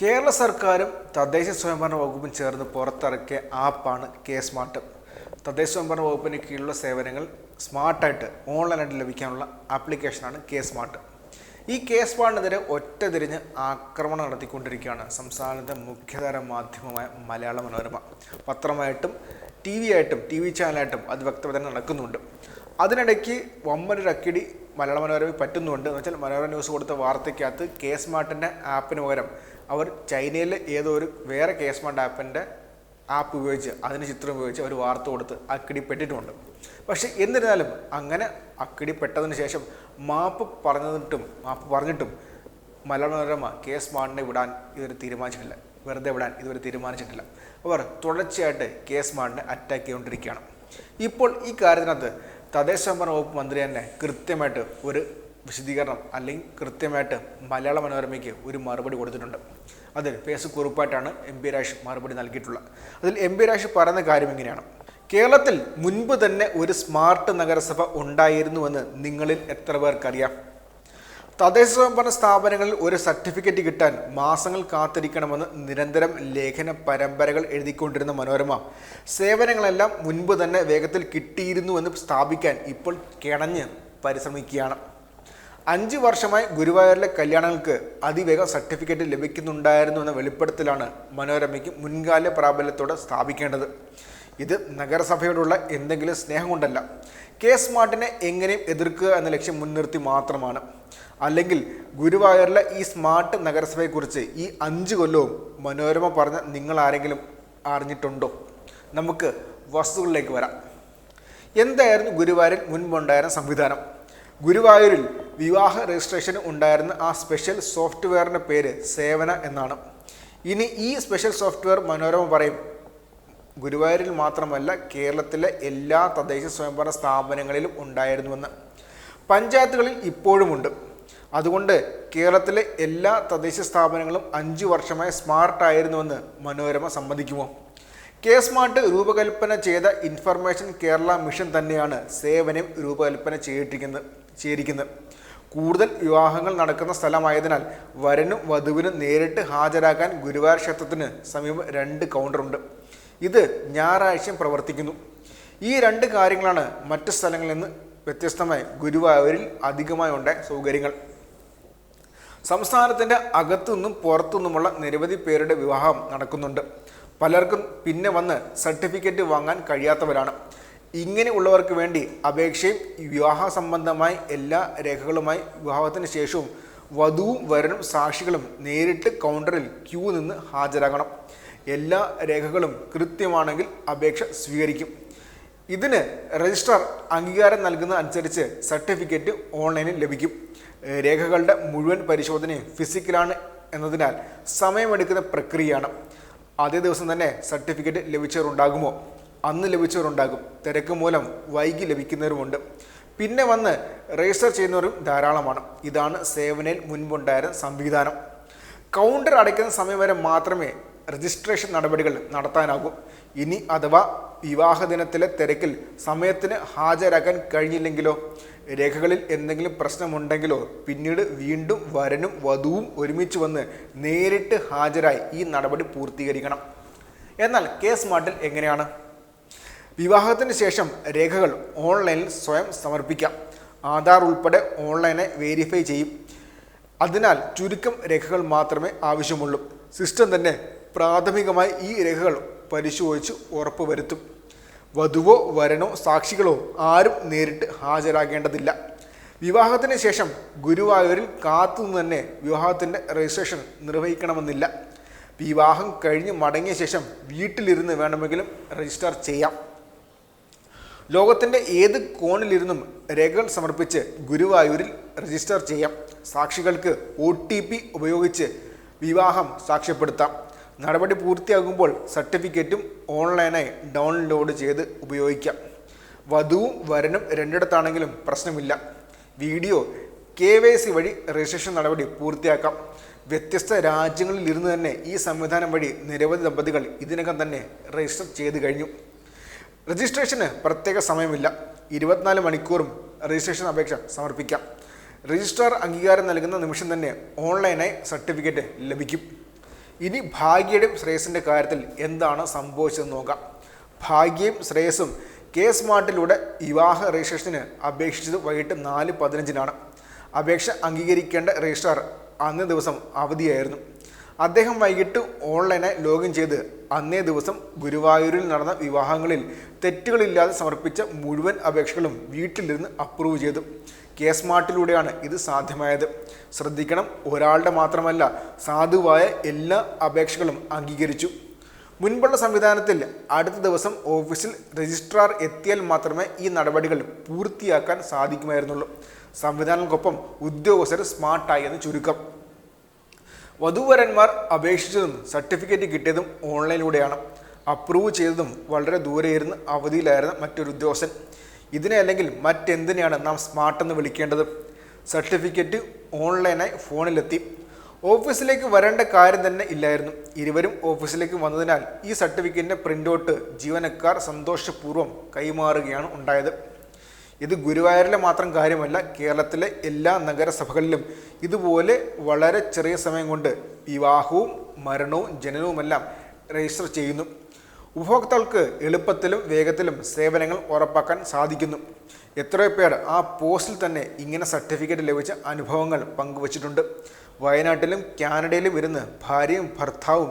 കേരള സർക്കാരും തദ്ദേശ സ്വയംഭരണ വകുപ്പും ചേർന്ന് പുറത്തിറക്കിയ ആപ്പാണ് കെ സ്മാർട്ട്. തദ്ദേശ സ്വയംഭരണ വകുപ്പിന് കീഴിലുള്ള സേവനങ്ങൾ സ്മാർട്ടായിട്ട് ഓൺലൈനായിട്ട് ലഭിക്കാനുള്ള ആപ്ലിക്കേഷനാണ് കെ സ്മാർട്ട്. ഈ കെ സ്മാർട്ടിനെതിരെ ഒറ്റ തിരിഞ്ഞ് ആക്രമണം നടത്തിക്കൊണ്ടിരിക്കുകയാണ് സംസ്ഥാനത്തെ മുഖ്യധാര മാധ്യമമായ മലയാള മനോരമ. പത്രമായിട്ടും ടി വി ആയിട്ടും ടി വി ചാനലായിട്ടും അത് വ്യക്തത നടക്കുന്നുണ്ട്. അതിനിടയ്ക്ക് വമ്പനൊരു അക്കിടി മലയാള മനോരമ പറ്റുന്നുണ്ട്. എന്ന് വെച്ചാൽ മനോരമ ന്യൂസ് കൊടുത്ത വാർത്തയ്ക്കകത്ത് കെ സ്മാർട്ടിന്റെ ആപ്പിന് പകരം അവർ ചൈനയിലെ ഏതോ ഒരു വേറെ കേസ്മണ്ട് ആപ്പിന്റെ ആപ്പ് ഉപയോഗിച്ച് അതിന് ചിത്രം ഉപയോഗിച്ച് അവർ വാർത്ത കൊടുത്ത് അക്കിടിപ്പെട്ടിട്ടുമുണ്ട് പക്ഷേ എന്നിരുന്നാലും അങ്ങനെ അക്കിടിപ്പെട്ടതിന് ശേഷം മാപ്പ് പറഞ്ഞിട്ടും മാപ്പ് പറഞ്ഞിട്ടും മലയാളമനോരമ കേസ് സ്മാർട്ടിനെ വിടാൻ ഇതുവരെ തീരുമാനിച്ചിട്ടില്ല. വെറുതെ വിടാൻ ഇതുവരെ തീരുമാനിച്ചിട്ടില്ല. അവർ തുടർച്ചയായിട്ട് കേസ് സ്മാർട്ടിനെ അറ്റാക്ക് ചെയ്തുകൊണ്ടിരിക്കുകയാണ്. ഇപ്പോൾ ഈ കാര്യത്തിനകത്ത് തദ്ദേശ സ്വയംഭരണ വകുപ്പ് മന്ത്രി തന്നെ കൃത്യമായിട്ട് ഒരു വിശദീകരണം അല്ലെങ്കിൽ കൃത്യമായിട്ട് മലയാള മനോരമയ്ക്ക് ഒരു മറുപടി കൊടുത്തിട്ടുണ്ട്. അതിൽ പേസ് കുറിപ്പായിട്ടാണ് എം പി രാഷ് മറുപടി നൽകിയിട്ടുള്ളത്. അതിൽ എം പി രാഷ് പറയുന്ന കാര്യം ഇങ്ങനെയാണ്. കേരളത്തിൽ മുൻപ് തന്നെ ഒരു സ്മാർട്ട് നഗരസഭ ഉണ്ടായിരുന്നുവെന്ന് നിങ്ങളിൽ എത്ര പേർക്കറിയാം? തദ്ദേശ സ്വയംഭരണ സ്ഥാപനങ്ങളിൽ ഒരു സർട്ടിഫിക്കറ്റ് കിട്ടാൻ മാസങ്ങൾ കാത്തിരിക്കണമെന്ന് നിരന്തരം ലേഖന പരമ്പരകൾ എഴുതിക്കൊണ്ടിരുന്ന മനോരമ സേവനങ്ങളെല്ലാം മുൻപ് തന്നെ വേഗത്തിൽ കിട്ടിയിരുന്നുവെന്ന് സ്ഥാപിക്കാൻ ഇപ്പോൾ കിണഞ്ഞ് പരിശ്രമിക്കുകയാണ്. അഞ്ച് വർഷമായി ഗുരുവായൂരിലെ കല്യാണങ്ങൾക്ക് അതിവേഗം സർട്ടിഫിക്കറ്റ് ലഭിക്കുന്നുണ്ടായിരുന്നു എന്ന വെളിപ്പെടുത്തലാണ് മനോരമയ്ക്ക് മുൻകാല പ്രാബല്യത്തോടെ സ്ഥാപിക്കേണ്ടത്. ഇത് നഗരസഭയോടുള്ള എന്തെങ്കിലും സ്നേഹം കൊണ്ടല്ല. കെ സ്മാർട്ടിനെ എങ്ങനെയും എതിർക്കുക എന്ന ലക്ഷ്യം മുൻനിർത്തി മാത്രമാണ്. അല്ലെങ്കിൽ ഗുരുവായൂരിലെ ഈ സ്മാർട്ട് നഗരസഭയെക്കുറിച്ച് ഈ അഞ്ച് കൊല്ലവും മനോരമ പറഞ്ഞ നിങ്ങൾ ആരെങ്കിലും അറിഞ്ഞിട്ടുണ്ടോ? നമുക്ക് വസ്തുക്കളിലേക്ക് വരാം. എന്തായിരുന്നു ഗുരുവായൂരിൽ മുൻപുണ്ടായിരുന്ന സംവിധാനം? ഗുരുവായൂരിൽ വിവാഹ രജിസ്ട്രേഷന് ഉണ്ടായിരുന്ന ആ സ്പെഷ്യൽ സോഫ്റ്റ്വെയറിന്റെ പേര് സേവന എന്നാണ്. ഇനി ഈ സ്പെഷ്യൽ സോഫ്റ്റ്വെയർ മനോരമ പറയും ഗുരുവായൂരിൽ മാത്രമല്ല കേരളത്തിലെ എല്ലാ തദ്ദേശ സ്വയംഭരണ സ്ഥാപനങ്ങളിലും ഉണ്ടായിരുന്നുവെന്ന്. പഞ്ചായത്തുകളിൽ ഇപ്പോഴുമുണ്ട്. അതുകൊണ്ട് കേരളത്തിലെ എല്ലാ തദ്ദേശ സ്ഥാപനങ്ങളും അഞ്ചു വർഷമായി സ്മാർട്ടായിരുന്നുവെന്ന് മനോരമ സമ്മതിക്കുമോ? കെ സ്മാർട്ട് രൂപകൽപ്പന ചെയ്ത ഇൻഫർമേഷൻ കേരള മിഷൻ തന്നെയാണ് സേവനം രൂപകൽപ്പന ചെയ്തിരിക്കുന്നത് ചെയ്തിരിക്കുന്നത്. കൂടുതൽ വിവാഹങ്ങൾ നടക്കുന്ന സ്ഥലമായതിനാൽ വരനും വധുവിനും നേരിട്ട് ഹാജരാക്കാൻ ഗുരുവായൂർ ക്ഷേത്രത്തിന് സമീപം രണ്ട് കൗണ്ടറുണ്ട്. ഇത് ഞായറാഴ്ചയും പ്രവർത്തിക്കുന്നു. ഈ രണ്ട് കാര്യങ്ങളാണ് മറ്റ് സ്ഥലങ്ങളിൽ നിന്ന് വ്യത്യസ്തമായി ഗുരുവായൂരിൽ അധികമായി ഉണ്ടായ സൗകര്യങ്ങൾ. സംസ്ഥാനത്തിന്റെ അകത്തുനിന്നും പുറത്തുനിന്നുമുള്ള നിരവധി പേരുടെ വിവാഹം നടക്കുന്നുണ്ട്. പലർക്കും പിന്നെ വന്ന് സർട്ടിഫിക്കറ്റ് വാങ്ങാൻ കഴിയാത്തവരാണ്. ഇങ്ങനെയുള്ളവർക്ക് വേണ്ടി അപേക്ഷയും വിവാഹ സംബന്ധമായി എല്ലാ രേഖകളുമായി വിവാഹത്തിന് ശേഷവും വധുവും വരനും സാക്ഷികളും നേരിട്ട് കൗണ്ടറിൽ ക്യൂ നിന്ന് ഹാജരാകണം. എല്ലാ രേഖകളും കൃത്യമാണെങ്കിൽ അപേക്ഷ സ്വീകരിക്കും. ഇതിന് രജിസ്ട്രാർ അംഗീകാരം നൽകുന്ന അനുസരിച്ച് സർട്ടിഫിക്കറ്റ് ഓൺലൈനിൽ ലഭിക്കും. രേഖകളുടെ മുഴുവൻ പരിശോധനയും ഫിസിക്കലാണ് എന്നതിനാൽ സമയമെടുക്കുന്ന പ്രക്രിയയാണ്. അതേ ദിവസം തന്നെ സർട്ടിഫിക്കറ്റ് ലഭിച്ചവരുണ്ടാകുമോ? അന്ന് ലഭിച്ചവരുണ്ടാകും. തിരക്ക് മൂലം വൈകി ലഭിക്കുന്നവരുമുണ്ട്. പിന്നെ വന്ന് രജിസ്റ്റർ ചെയ്യുന്നവരും ധാരാളമാണ്. ഇതാണ് സേവനയിൽ മുൻപുണ്ടായിരുന്ന സംവിധാനം. കൗണ്ടർ അടയ്ക്കുന്ന സമയം വരെ മാത്രമേ രജിസ്ട്രേഷൻ നടപടികൾ നടത്താനാകൂ. ഇനി അഥവാ വിവാഹ ദിനത്തിലെ തിരക്കിൽ സമയത്തിന് ഹാജരാക്കാൻ കഴിഞ്ഞില്ലെങ്കിലോ രേഖകളിൽ എന്തെങ്കിലും പ്രശ്നമുണ്ടെങ്കിലോ പിന്നീട് വീണ്ടും വരനും വധുവും ഒരുമിച്ച് വന്ന് നേരിട്ട് ഹാജരായി ഈ നടപടി പൂർത്തീകരിക്കണം. എന്നാൽ കേസ് സ്മാർട്ടിൽ എങ്ങനെയാണ്? വിവാഹത്തിന് ശേഷം രേഖകൾ ഓൺലൈനിൽ സ്വയം സമർപ്പിക്കാം. ആധാർ ഉൾപ്പെടെ ഓൺലൈനെ വേരിഫൈ ചെയ്യും. അതിനാൽ ചുരുക്കം രേഖകൾ മാത്രമേ ആവശ്യമുള്ളൂ. സിസ്റ്റം തന്നെ പ്രാഥമികമായി ഈ രേഖകൾ പരിശോധിച്ച് ഉറപ്പുവരുത്തും. വധുവോ വരനോ സാക്ഷികളോ ആരും നേരിട്ട് ഹാജരാകേണ്ടതില്ല. വിവാഹത്തിന് ശേഷം ഗുരുവായൂരിൽ കാത്തുനിന്ന് തന്നെ വിവാഹത്തിന്റെ രജിസ്ട്രേഷൻ നിർവഹിക്കണമെന്നില്ല. വിവാഹം കഴിഞ്ഞ് മടങ്ങിയ ശേഷം വീട്ടിലിരുന്ന് വേണമെങ്കിലും രജിസ്റ്റർ ചെയ്യാം. ലോകത്തിന്റെ ഏത് കോണിലിരുന്നും രേഖകൾ സമർപ്പിച്ച് ഗുരുവായൂരിൽ രജിസ്റ്റർ ചെയ്യാം. സാക്ഷികൾക്ക് ഒ ടി പി ഉപയോഗിച്ച് വിവാഹം സാക്ഷ്യപ്പെടുത്താം. നടപടി പൂർത്തിയാകുമ്പോൾ സർട്ടിഫിക്കറ്റും ഓൺലൈനായി ഡൗൺലോഡ് ചെയ്ത് ഉപയോഗിക്കാം. വധുവും വരനും രണ്ടിടത്താണെങ്കിലും പ്രശ്നമില്ല. വീഡിയോ കെ വൈ സി വഴി രജിസ്ട്രേഷൻ നടപടി പൂർത്തിയാക്കാം. വ്യത്യസ്ത രാജ്യങ്ങളിൽ ഇരുന്ന് തന്നെ ഈ സംവിധാനം വഴി നിരവധി ദമ്പതികൾ ഇതിനകം തന്നെ രജിസ്റ്റർ ചെയ്ത് കഴിഞ്ഞു. രജിസ്ട്രേഷന് പ്രത്യേക സമയമില്ല. ഇരുപത്തിനാല് മണിക്കൂറും രജിസ്ട്രേഷൻ അപേക്ഷ സമർപ്പിക്കാം. രജിസ്ട്രാർ അംഗീകാരം നൽകുന്ന നിമിഷം തന്നെ ഓൺലൈനായി സർട്ടിഫിക്കറ്റ് ലഭിക്കും. ഇനി ഭാഗ്യയുടെയും ശ്രേയസിന്റെ കാര്യത്തിൽ എന്താണ് സംഭവിച്ചതെന്ന് നോക്കാം. ഭാഗ്യയും ശ്രേയസും കെ സ്മാർട്ടിലൂടെ വിവാഹ രജിസ്ട്രേഷന് അപേക്ഷിച്ചത് വൈകിട്ട് നാല് പതിനഞ്ചിനാണ്. അപേക്ഷ അംഗീകരിക്കേണ്ട രജിസ്ട്രാർ അന്നേ ദിവസം അവധിയായിരുന്നു. അദ്ദേഹം വൈകിട്ട് ഓൺലൈനായി ലോഗിൻ ചെയ്ത് അന്നേ ദിവസം ഗുരുവായൂരിൽ നടന്ന വിവാഹങ്ങളിൽ തെറ്റുകളില്ലാതെ സമർപ്പിച്ച മുഴുവൻ അപേക്ഷകളും വീട്ടിലിരുന്ന് അപ്രൂവ് ചെയ്തു. കെ സ്മാർട്ടിലൂടെയാണ് ഇത് സാധ്യമായത്. ശ്രദ്ധിക്കണം ഒരാളുടെ മാത്രമല്ല സാധുവായ എല്ലാ അപേക്ഷകളും അംഗീകരിച്ചു. മുൻപുള്ള സംവിധാനത്തിൽ അടുത്ത ദിവസം ഓഫീസിൽ രജിസ്ട്രാർ എത്തിയാൽ മാത്രമേ ഈ നടപടികൾ പൂർത്തിയാക്കാൻ സാധിക്കുമായിരുന്നുള്ളൂ. സംവിധാനങ്ങൾക്കൊപ്പം ഉദ്യോഗസ്ഥർ സ്മാർട്ടായി എന്ന് ചുരുക്കം. വധൂവരന്മാർ അപേക്ഷിച്ചതും സർട്ടിഫിക്കറ്റ് കിട്ടിയതും ഓൺലൈനിലൂടെയാണ്. അപ്രൂവ് ചെയ്തതും വളരെ ദൂരെയിരുന്ന് അവധിയിലായിരുന്ന മറ്റൊരു ഉദ്യോഗസ്ഥൻ. ഇതിനെ അല്ലെങ്കിൽ മറ്റെന്തിനെയാണ് നാം സ്മാർട്ട് എന്ന് വിളിക്കേണ്ടത്? സർട്ടിഫിക്കറ്റ് ഓൺലൈനായി ഫോണിലെത്തി. ഓഫീസിലേക്ക് വരേണ്ട കാര്യം തന്നെ ഇല്ലായിരുന്നു. ഇരുവരും ഓഫീസിലേക്ക് വന്നതിനാൽ ഈ സർട്ടിഫിക്കറ്റിന്റെ പ്രിന്റ് ജീവനക്കാർ സന്തോഷപൂർവം കൈമാറുകയാണ് ഉണ്ടായത്. ഇത് ഗുരുവായൂരിലെ മാത്രം കാര്യമല്ല കേരളത്തിലെ എല്ലാ നഗരസഭകളിലും ഇതുപോലെ വളരെ ചെറിയ സമയം കൊണ്ട് വിവാഹവും മരണവും ജനനവുമെല്ലാം രജിസ്റ്റർ ചെയ്യുന്നു. ഉപഭോക്താക്കൾക്ക് എളുപ്പത്തിലും വേഗത്തിലും സേവനങ്ങൾ ഉറപ്പാക്കാൻ സാധിക്കുന്നു. എത്രയോ പേർ ആ പോസ്റ്റിൽ തന്നെ ഇങ്ങനെ സർട്ടിഫിക്കറ്റ് ലഭിച്ച അനുഭവങ്ങൾ പങ്കുവച്ചിട്ടുണ്ട്. വയനാട്ടിലും കാനഡയിലും ഇരുന്ന് ഭാര്യയും ഭർത്താവും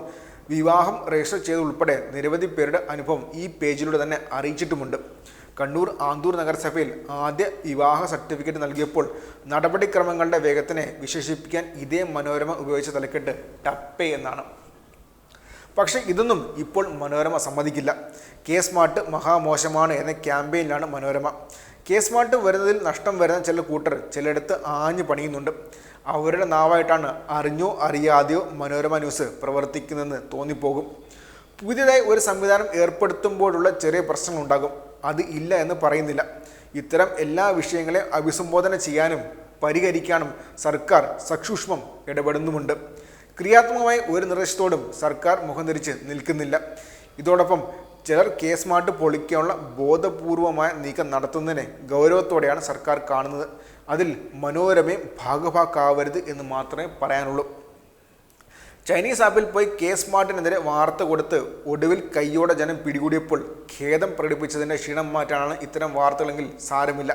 വിവാഹം രജിസ്റ്റർ ചെയ്തുൾപ്പെടെ നിരവധി പേരുടെ അനുഭവം ഈ പേജിലൂടെ തന്നെ അറിയിച്ചിട്ടുമുണ്ട്. കണ്ണൂർ ആന്തൂർ നഗരസഭയിൽ ആദ്യ വിവാഹ സർട്ടിഫിക്കറ്റ് നൽകിയപ്പോൾ നടപടിക്രമങ്ങളുടെ വേഗത്തിനെ വിശേഷിപ്പിക്കാൻ ഇതേ മനോരമ ഉപയോഗിച്ച തലക്കെട്ട് ടപ്പേ എന്നാണ്. പക്ഷേ ഇതൊന്നും ഇപ്പോൾ മനോരമ സമ്മതിക്കില്ല. കെ സ്മാർട്ട് മഹാമോശമാണ് എന്ന ക്യാമ്പയിനിലാണ് മനോരമ. കെ സ്മാർട്ട് വരുന്നതിൽ നഷ്ടം വരുന്ന ചില കൂട്ടർ ചിലയിടത്ത് ആഞ്ഞു പണിയുന്നുണ്ട്. അവരുടെ നാവായിട്ടാണ് അറിഞ്ഞോ അറിയാതെയോ മനോരമ ന്യൂസ് പ്രവർത്തിക്കുന്നതെന്ന് തോന്നിപ്പോകും. പുതിയതായി ഒരു സംവിധാനം ഏർപ്പെടുത്തുമ്പോഴുള്ള ചെറിയ പ്രശ്നങ്ങളുണ്ടാകും. അത് ഇല്ല എന്ന് പറയുന്നില്ല. ഇത്തരം എല്ലാ വിഷയങ്ങളെ അഭിസംബോധന ചെയ്യാനും പരിഹരിക്കാനും സർക്കാർ സസൂക്ഷ്മം ഇടപെടുന്നുമുണ്ട്. ക്രിയാത്മകമായ ഒരു നിർദ്ദേശത്തോടും സർക്കാർ മുഖം തിരിച്ച് നിൽക്കുന്നില്ല. ഇതോടൊപ്പം ചിലർ കേസ് മാട്ട് പൊളിക്കാനുള്ള ബോധപൂർവമായ നീക്കം നടത്തുന്നതിനെ ഗൗരവത്തോടെയാണ് സർക്കാർ കാണുന്നത്. അതിൽ മനോരമയും ഭാഗഭാക്കാവരുത് എന്ന് മാത്രമേ പറയാനുള്ളൂ. ചൈനീസ് ആപ്പിൽ പോയി കെ സ്മാർട്ടിനെതിരെ വാർത്ത കൊടുത്ത് ഒടുവിൽ കയ്യോടെ ജനം പിടികൂടിയപ്പോൾ ഖേദം പ്രകടിപ്പിച്ചതിന്റെ ക്ഷീണം മാറ്റാനാണ് ഇത്തരം വാർത്തകളെങ്കിൽ സാരമില്ല.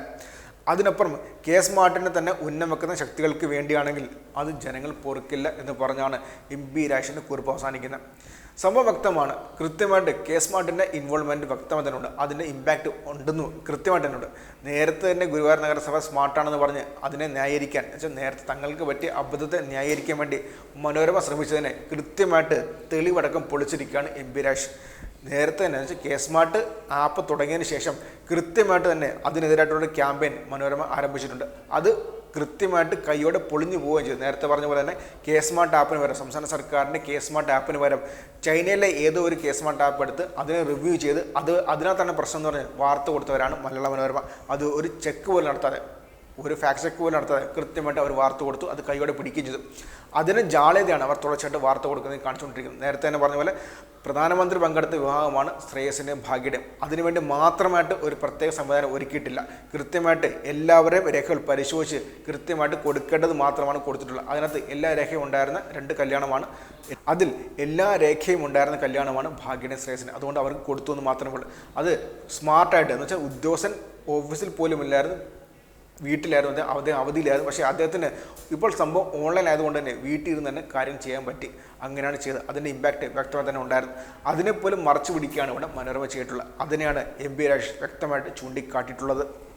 അതിനപ്പുറം കെ സ്മാർട്ടിനെ തന്നെ ഉന്നം വെക്കുന്ന ശക്തികൾക്ക് വേണ്ടിയാണെങ്കിൽ അത് ജനങ്ങൾ പൊറുക്കില്ല എന്ന് പറഞ്ഞാണ് എം പി രാജേഷിന്റെ കുറിപ്പ് അവസാനിക്കുന്നത്. സംഭവം വ്യക്തമാണ്. കൃത്യമായിട്ട് കെ സ്മാർട്ടിന്റെ ഇൻവോൾവ്മെന്റ് വ്യക്തമായി തന്നെ ഉണ്ട് അതിന്റെ ഇമ്പാക്റ്റ് ഉണ്ടെന്ന് കൃത്യമായിട്ട് തന്നെ ഉണ്ട് നേരത്തെ തന്നെ ഗുരുവായൂർ നഗരസഭ സ്മാർട്ടാണെന്ന് പറഞ്ഞ് അതിനെ ന്യായീകരിക്കാൻ വെച്ചാൽ നേരത്തെ തങ്ങൾക്ക് പറ്റിയ അബദ്ധത്തെ ന്യായീകരിക്കാൻ വേണ്ടി മനോരമ ശ്രമിച്ചതിനെ കൃത്യമായിട്ട് തെളിവടക്കം പൊളിച്ചിരിക്കുകയാണ് എം പി രാജ് നേരത്തെ തന്നെ വെച്ചാൽ കെ സ്മാർട്ട് ആപ്പ് തുടങ്ങിയതിന് ശേഷം കൃത്യമായിട്ട് തന്നെ അതിനെതിരായിട്ടുള്ള ക്യാമ്പയിൻ മനോരമ ആരംഭിച്ചിട്ടുണ്ട്. അത് കൃത്യമായിട്ട് കൈയോടെ പൊളിഞ്ഞു പോവുകയും ചെയ്തു. നേരത്തെ പറഞ്ഞ പോലെ തന്നെ കെ സ്മാർട്ട് ആപ്പിന് പകരം സംസ്ഥാന സർക്കാരിന്റെ കെ സ്മാർട്ട് ആപ്പിന് പകരം ചൈനയിലെ ഏതോ ഒരു കെ സ്മാർട്ട് ആപ്പ് എടുത്ത് അതിനെ റിവ്യൂ ചെയ്ത് അത് അതിനകത്താണ് പ്രശ്നം എന്ന് പറഞ്ഞാൽ വാർത്ത കൊടുത്തവരാണ് മലയാള മനോരമ. അത് ഒരു ചെക്ക് പോലും നടത്താതെ ഒരു ഫാക്ട് ചെക്ക് പോലും നടത്താതെ കൃത്യമായിട്ട് അവർ വാർത്ത കൊടുത്തു അത് കൈയോടെ പിടിക്കുകയും ചെയ്തു. അതിന് ജാള്യതയാണ് അവർ തുടർച്ചയായിട്ട് വാർത്ത കൊടുക്കുന്നത് കാണിച്ചുകൊണ്ടിരിക്കുന്നത്. നേരത്തെ തന്നെ പറഞ്ഞ പോലെ പ്രധാനമന്ത്രി പങ്കെടുത്ത വിഭാഗമാണ് ശ്രേയസിന്റെയും ഭാഗ്യയുടെയും. അതിനുവേണ്ടി മാത്രമായിട്ട് ഒരു പ്രത്യേക സംവിധാനം ഒരുക്കിയിട്ടില്ല. കൃത്യമായിട്ട് എല്ലാവരെയും രേഖകൾ പരിശോധിച്ച് കൃത്യമായിട്ട് കൊടുക്കേണ്ടത് മാത്രമാണ് കൊടുത്തിട്ടുള്ളത്. അതിനകത്ത് എല്ലാ രേഖയും ഉണ്ടായിരുന്ന രണ്ട് കല്യാണമാണ്. അതിൽ എല്ലാ രേഖയും ഉണ്ടായിരുന്ന കല്യാണമാണ് ഭാഗ്യയുടെ ശ്രേയസിന് അതുകൊണ്ട് അവർക്ക് കൊടുത്തു എന്ന് മാത്രമേ ഉള്ളൂ. അത് സ്മാർട്ടായിട്ട് എന്ന് വെച്ചാൽ ഉദ്യോഗസ്ഥൻ ഓഫീസിൽ പോലും ഇല്ലായിരുന്നു വീട്ടിലായിരുന്നു അദ്ദേഹം അവധിയിലായിരുന്നു. പക്ഷേ അദ്ദേഹത്തിന് ഇപ്പോൾ സംഭവം ഓൺലൈൻ ആയതുകൊണ്ട് തന്നെ വീട്ടിൽ ഇരുന്ന് തന്നെ കാര്യം ചെയ്യാൻ പറ്റി. അങ്ങനെയാണ് ചെയ്തത്. അതിന്റെ ഇമ്പാക്റ്റ് വ്യക്തമായി തന്നെ ഉണ്ടായിരുന്നു. അതിനെപ്പോലും മറച്ചു പിടിക്കുകയാണ് ഇവിടെ മനോരമ ചെയ്തിട്ടുള്ളത്. അതിനെയാണ് എം പി രാജേഷ് വ്യക്തമായിട്ട് ചൂണ്ടിക്കാട്ടിയിട്ടുള്ളത്.